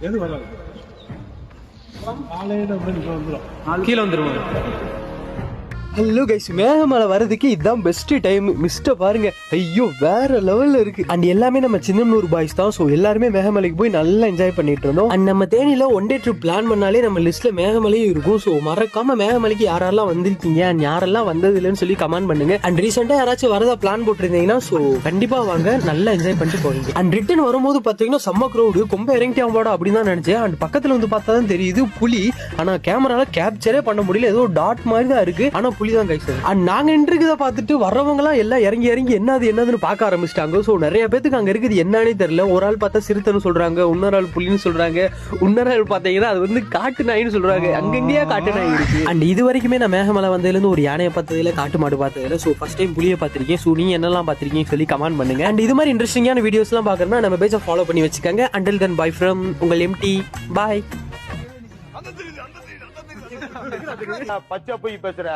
எது வராது? காலையில வந்து வந்துடும் கீழே வந்துருவாங்க ஹலோ கைஸ் மேகமலை வரதுக்கு இதுதான் பெஸ்ட் டைம் மிஸ்ட பாருங்க. ஐயோ வேற லெவல்ல இருக்கு. அண்ட் எல்லாமே நம்ம சின்னமனூர் பாய்ஸ் தான். ஸோ எல்லாருமே மேகமலைக்கு போய் நல்லா என்ஜாய் பண்ணிட்டு இருந்தோம். அண்ட் நம்ம தேனியில ஒன் டே ட்ரிப் பிளான் பண்ணாலே நம்ம லிஸ்ட்ல மேகமலையும் இருக்கும். ஸோ மறக்காம மேகமலைக்கு யாரெல்லாம் வந்திருக்கீங்க? அண்ட் யாரெல்லாம் வந்தது இல்லைன்னு சொல்லி கமெண்ட் பண்ணுங்க. அண்ட் ரீசெண்டா யாராச்சும் வரதா பிளான் போட்டிருந்தீங்கன்னா ஸோ கண்டிப்பா வாங்க. நல்லா என்ஜாய் பண்ணிட்டு போவீங்க அண்ட் ரிட்டன் வரும்போது பாத்தீங்கன்னா செம்ம க்ரௌடு கொம்ப இறங்கிட்டே போட அப்படின்னு தான் நினைச்சேன். அண்ட் பக்கத்துல வந்து பார்த்தா தான் தெரியுது புலி. ஆனா கேமரால கேப்சரே பண்ண முடியல. ஏதோ டாட் மாதிரி தான் இருக்கு. ஆனா புலி தான் கைஸ் அண்ட் நாங்க நின்றுக்கிறத பார்த்துட்டு வர்றவங்க எல்லாம் இறங்கி இறங்கி என்னது என்னதுன்னு பார்க்க ஆரம்பிச்சிட்டாங்க. சோ நிறைய பேத்துக்கு அங்க இருக்குது என்னன்னே தெரியல. ஒரு ஆள் பார்த்தா சிறுத்தைன்னு சொல்றாங்க இன்னொரு ஆள் புலின்னு சொல்றாங்க இன்னொரு ஆள் பாத்தீங்கன்னா அது வந்து காட்டு நாயின்னு சொல்றாங்க. அங்கங்கேயா காட்டு நாய் இருக்கு. அண்ட் இது வரைக்குமே நான் மேகமலை வந்ததுல இருந்து ஒரு யானையை பார்த்ததுல காட்டு மாடு பார்த்ததுல. சோ ஃபர்ஸ்ட் டைம் புலியை பார்த்திருக்கேன். சோ நீங்க என்னெல்லாம் பார்த்திருக்கீங்கன்னு சொல்லி கமெண்ட் பண்ணுங்க. அண்ட் இது மாதிரி இன்ட்ரெஸ்டிங்கான வீடியோஸ் எல்லாம் பார்க்கறதுனா நம்ம பேஜை ஃபாலோ பண்ணி வச்சுக்கோங்க. அண்டில் தென் பை ஃப்ரம் உங்கள் எம்டி பாய் பச்சை போய் பேசுற.